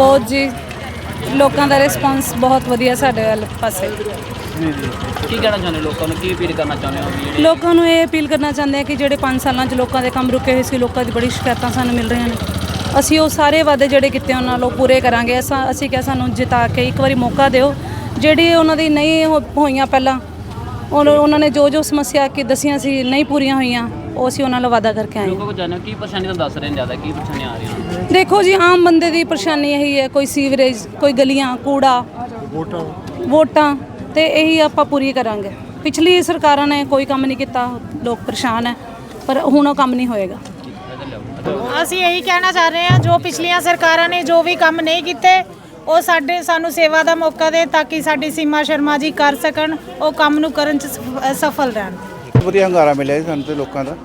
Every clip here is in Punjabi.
ਬਹੁਤ ਜੀ ਲੋਕਾਂ ਦਾ ਰਿਸਪਾਂਸ ਬਹੁਤ ਵਧੀਆ ਸਾਡੇ ਵੱਲ ਪਾਸੇ। ਕੀ ਕਹਿਣਾ ਚਾਹੁੰਦੇ ਲੋਕਾਂ ਨੂੰ? ਕੀ ਅਪੀਲ ਕਰਨਾ ਚਾਹੁੰਦੇ ਹੋ ਵੀ ਜਿਹੜੇ ਲੋਕਾਂ ਨੂੰ ਇਹ ਅਪੀਲ ਕਰਨਾ ਚਾਹੁੰਦੇ ਆ ਕਿ ਜਿਹੜੇ 5 ਸਾਲਾਂ 'ਚ ਲੋਕਾਂ ਦੇ ਕੰਮ ਰੁਕੇ ਹੋਏ ਸੀ ਲੋਕਾਂ ਦੀ ਬੜੀ ਸ਼ਿਕਾਇਤਾਂ ਸਾਨੂੰ ਮਿਲ ਰਹੀਆਂ ਨੇ। ਅਸੀਂ ਉਹ ਸਾਰੇ ਵਾਅਦੇ ਜਿਹੜੇ ਕੀਤੇ ਉਹਨਾਂ ਨਾਲ ਉਹ ਪੂਰੇ ਕਰਾਂਗੇ। ਅਸਾਂ ਅਸੀਂ ਕਿਹਾ ਸਾਨੂੰ ਜਿਤਾ ਕੇ ਇੱਕ ਵਾਰੀ ਮੌਕਾ ਦਿਓ। ਜਿਹੜੀ ਉਹਨਾਂ ਦੀ ਨਹੀਂ ਹੋ- ਹੋਈਆਂ ਪਹਿਲਾਂ ਉਹ ਉਹਨਾਂ ਨੇ ਜੋ ਜੋ ਸਮੱਸਿਆ ਕਿ ਦਸੀਆਂ ਸੀ ਨਹੀਂ ਪੂਰੀਆਂ ਹੋਈਆਂ। ਉਹ ਅਸੀਂ ਉਹਨਾਂ ਨਾਲ ਵਾਅਦਾ ਕਰਕੇ ਆਏ ਹਾਂ। ਲੋਕਾਂ ਕੋਲ ਜਾਣੋ ਕੀ ਪਰੇਸ਼ਾਨੀ ਤਾਂ ਦੱਸ ਰਹੇ ਨੇ ਜ਼ਿਆਦਾ? ਕੀ ਪਰੇਸ਼ਾਨੀਆਂ ਆ ਰਹੀਆਂ? ਨੇ ਦੇਖੋ ਜੀ ਆਮ ਬੰਦੇ ਦੀ ਪਰੇਸ਼ਾਨੀ ਇਹੀ ਹੈ ਕੋਈ ਸੀਵਰੇਜ ਕੋਈ ਗਲੀਆਂ ਕੂੜਾ। ਵੋਟਾਂ। ਵੋਟਾਂ ਤੇ ਇਹੀ ਆਪਾਂ ਪੂਰੀ ਕਰਾਂਗੇ। ਪਿਛਲੀ ਸਰਕਾਰਾਂ ਨੇ ਕੋਈ ਕੰਮ ਨਹੀਂ ਕੀਤਾ ਲੋਕ ਪਰੇਸ਼ਾਨ ਹੈ ਪਰ ਹੁਣ ਉਹ ਕੰਮ ਨਹੀਂ ਹੋਏਗਾ। ਅਸੀਂ ਇਹੀ ਕਹਿਣਾ ਚਾਹ ਰਹੇ ਹਾਂ ਜੋ ਪਿਛਲੀਆਂ ਸਰਕਾਰਾਂ ਨੇ ਜੋ ਵੀ ਕੰਮ ਨਹੀਂ ਕੀਤੇ ਉਹ ਸਾਡੇ ਸਾਨੂੰ ਸੇਵਾ ਦਾ ਮੌਕਾ ਦੇ ਤਾਂ ਕਿ ਸਾਡੀ ਸੀਮਾ ਸ਼ਰਮਾ ਜੀ ਕਰ ਸਕਣ ਉਹ ਕੰਮ ਨੂੰ ਕਰਨ ਚ ਸਫ- ਸਫਲ ਰਹਿਣ। ਵਧੀਆ ਹੰਗਾਰਾ ਮਿਲਿਆ ਜੀ ਸਾਨੂੰ ਤੇ ਲੋਕਾਂ ਦਾ।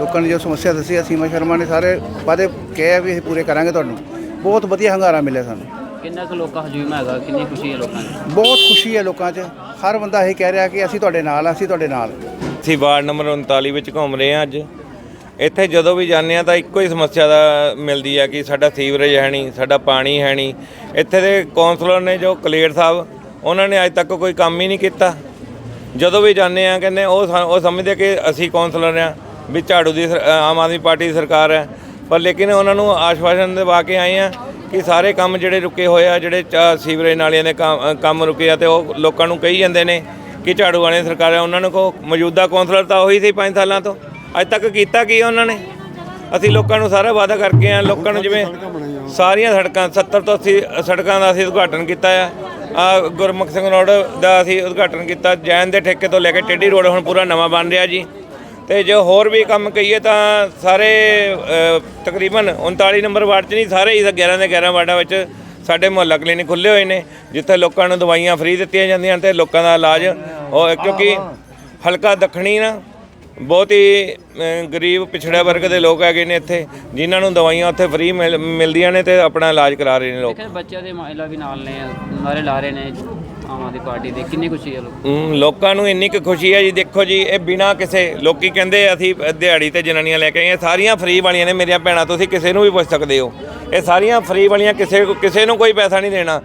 ਲੋਕਾਂ ਨੇ ਜੋ ਸਮੱਸਿਆ ਦੱਸੀ ਆ ਸੀਮਾ ਸ਼ਰਮਾ ਨੇ ਸਾਰੇ ਵਾਅਦੇ ਕਹੇ ਆ ਵੀ ਅਸੀਂ ਪੂਰੇ ਕਰਾਂਗੇ ਤੁਹਾਨੂੰ। ਬਹੁਤ ਵਧੀਆ ਹੰਗਾਰਾ ਮਿਲਿਆ ਸਾਨੂੰ। ਕਿੰਨਾ ਕੁ ਲੋਕਾਂ ਹਜੂਮ ਹੈਗਾ? ਕਿੰਨੀ ਖੁਸ਼ੀ ਹੈ ਲੋਕਾਂ ਨੂੰ ਬਹੁਤ ਖੁਸ਼ੀ ਹੈ ਲੋਕਾਂ 'ਚ। ਹਰ ਬੰਦਾ ਇਹ ਕਹਿ ਰਿਹਾ ਕਿ ਅਸੀਂ ਤੁਹਾਡੇ ਨਾਲ ਆ ਅਸੀਂ ਤੁਹਾਡੇ ਨਾਲ। ਅਸੀਂ ਵਾਰਡ ਨੰਬਰ 39 ਵਿੱਚ ਘੁੰਮ ਰਹੇ ਹਾਂ ਅੱਜ। ਇੱਥੇ ਜਦੋਂ ਵੀ ਜਾਂਦੇ ਆ ਤਾਂ ਇੱਕੋ ਹੀ ਸਮੱਸਿਆ ਦਾ ਮਿਲਦੀ ਆ ਕਿ ਸਾਡਾ ਸੀਵਰੇਜ ਹੈ ਨਹੀਂ ਸਾਡਾ ਪਾਣੀ ਹੈ ਨਹੀਂ। ਇੱਥੇ ਦੇ ਕੌਂਸਲਰ ਨੇ ਜੋ ਕਲੇਰ ਸਾਹਿਬ ਉਹਨਾਂ ਨੇ ਅੱਜ ਤੱਕ ਕੋਈ ਕੰਮ ਹੀ ਨਹੀਂ ਕੀਤਾ। ਜਦੋਂ ਵੀ ਜਾਂਦੇ ਆ ਕਹਿੰਦੇ ਉਹ ਸਾ- ਉਹ ਸਮਝਦੇ ਕਿ ਅਸੀਂ ਕੌਂਸਲਰ ਆ ਵੀ ਝਾੜੂ ਦੀ ਸਰ- ਆਮ ਆਦਮੀ ਪਾਰਟੀ ਦੀ ਸਰਕਾਰ ਹੈ। ਪਰ ਲੇਕਿਨ ਉਹਨਾਂ ਨੂੰ ਆਸ਼ਵਾਸਨ ਦਿਵਾ ਕੇ ਆਏ ਆ ਕਿ ਸਾਰੇ ਕੰਮ ਜਿਹੜੇ ਰੁਕੇ ਹੋਏ ਆ ਜਿਹੜੇ ਚਾ- ਸੀਵਰੇਜ ਨਾਲੀਆਂ ਦੇ ਕੰਮ ਕੰਮ ਰੁਕੇ ਆ ਤੇ ਉਹ ਲੋਕਾਂ ਨੂੰ ਕਹੀ ਜਾਂਦੇ ਨੇ ਕਿ ਝਾੜੂ ਵਾਲੇ ਸਰਕਾਰ ਆ ਉਹਨਾਂ ਨੂੰ ਕੋ ਮੌਜੂਦਾ ਕੌਂਸਲਰ ਤਾਂ ਉਹੀ ਸੀ 5 ਸਾਲਾਂ ਤੋਂ। ਅੱਜ ਤੱਕ ਕੀਤਾ ਕੀ ਆ ਉਹਨਾਂ ਨੇ? ਅਸੀਂ ਲੋਕਾਂ ਨੂੰ ਸਾਰਾ ਵਾਅਦਾ ਕਰਕੇ ਆ ਲੋਕਾਂ ਨੂੰ ਜਿਵੇਂ ਸਾਰੀਆਂ ਸੜਕਾਂ 70 ਤੋਂ 80 ਸੜਕਾਂ ਦਾ ਅਸੀਂ ਉਦਘਾਟਨ ਕੀਤਾ ਆ। ਗੁਰਮੁਖ ਸਿੰਘ ਰੋਡ ਦਾ ਅਸੀਂ ਉਦਘਾਟਨ ਕੀਤਾ। ਜੈਨ ਦੇ ਠੇਕੇ ਤੋਂ ਲੈ ਕੇ ਟੇਢੀ ਰੋਡ ਹੁਣ ਪੂਰਾ ਨਵਾਂ ਬਣ ਰਿਹਾ ਜੀ। ਤੇ ਜੇ ਹੋਰ ਵੀ ਕੰਮ ਕਹੀਏ ਤਾਂ ਸਾਰੇ ਤਕਰੀਬਨ 39 ਨੰਬਰ ਵਾਰਡ 'ਚ ਨਹੀਂ, ਸਾਰੇ ਹੀ 11 ਦੇ 11 ਵਾਰਡਾਂ ਵਿੱਚ ਸਾਡੇ ਮੁਹੱਲਾ ਕਲੀਨਿਕ ਖੁੱਲੇ ਹੋਏ ਨੇ, ਜਿੱਥੇ ਲੋਕਾਂ ਨੂੰ ਦਵਾਈਆਂ ਫ੍ਰੀ ਦਿੱਤੀਆਂ ਜਾਂਦੀਆਂ ਤੇ ਲੋਕਾਂ ਦਾ ਇਲਾਜ, ਉਹ ਕਿਉਂਕਿ ਹਲਕਾ ਦੱਖਣੀ ਨਾ ਬਹੁਤ ਹੀ ਗਰੀਬ ਪਿਛੜਿਆ ਵਰਗ ਦੇ ਲੋਕ ਹੈਗੇ ਨੇ ਇੱਥੇ ਜਿਨ੍ਹਾਂ ਨੂੰ ਦਵਾਈਆਂ ਉੱਥੇ ਫ੍ਰੀ ਮਿਲਦੀਆਂ ਨੇ ਤੇ ਆਪਣਾ ਇਲਾਜ ਕਰਾ ਰਹੇ ਨੇ ਲੋਕ। ਬੱਚਿਆਂ ਦੇ ਮਾਇਲਾ ਵੀ ਨਾਲ ਨੇ ਨਾਰੇ ਲਾ ਰਹੇ ਨੇ ਆਮ ਆਦਮੀ ਪਾਰਟੀ ਦੇ ਕਿੰਨੀ ਖੁਸ਼ੀ ਹੈ ਲੋਕ ਲੋਕਾਂ ਨੂੰ ਇੰਨੀ ਕੁ ਖੁਸ਼ੀ ਹੈ ਜੀ ਦੇਖੋ ਜੀ ਇਹ ਬਿਨਾ ਕਿਸੇ ਲੋਕੀ ਕਹਿੰਦੇ ਅਸੀਂ ਦਿਹਾੜੀ ਤੇ ਜਨਾਨੀਆਂ ਲੈ ਕੇ ਆਏ ਸਾਰੀਆਂ ਫ੍ਰੀ ਵਾਲੀਆਂ ਨੇ ਮੇਰੀਆਂ ਭੈਣਾਂ ਤੁਸੀਂ ਕਿਸੇ ਨੂੰ ਵੀ ਪੁੱਛ ਸਕਦੇ ਹੋ। ਇਹ ਸਾਰੀਆਂ ਫ੍ਰੀ ਵਾਲੀਆਂ ਕਿਸੇ ਕਿਸੇ ਨੂੰ ਕੋਈ ਪੈਸਾ ਨਹੀਂ ਦੇਣਾ।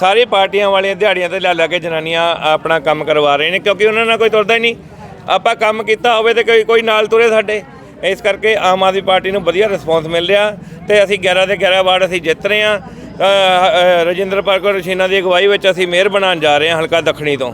ਸਾਰੀ ਪਾਰਟੀਆਂ ਵਾਲੀਆਂ ਦਿਹਾੜੀਆਂ ਤੇ ਲੈ ਲੈ ਕੇ ਜਨਾਨੀਆਂ ਆਪਣਾ ਕੰਮ ਕਰਵਾ ਰਹੇ ਨੇ ਕਿਉਂਕਿ ਉਹਨਾਂ ਨਾਲ ਕੋਈ ਤੁਰਦਾ ਹੀ ਨਹੀਂ। ਆਪਾਂ ਕੰਮ ਕੀਤਾ ਹੋਵੇ ਤੇ ਕੋਈ ਕੋਈ ਨਾਲ ਤੁਰੇ ਸਾਡੇ। ਇਸ ਕਰਕੇ ਆਮ ਆਦਮੀ ਪਾਰਟੀ ਨੂੰ ਵਧੀਆ ਰਿਸਪੌਂਸ ਮਿਲ ਰਿਹਾ ਤੇ ਅਸੀਂ 11 ਦੇ 11 ਵਾਰਡ ਅਸੀਂ ਜਿੱਤ ਰਹੇ ਹਾਂ। ਰਜਿੰਦਰ ਪਾਲ ਕੌਰ ਰਸ਼ੀਨਾ ਦੀ ਅਗਵਾਈ ਵਿੱਚ ਅਸੀਂ ਮੇਅਰ ਬਣਾਉਣ ਜਾ ਰਹੇ ਹਾਂ ਹਲਕਾ ਦੱਖਣੀ ਤੋਂ।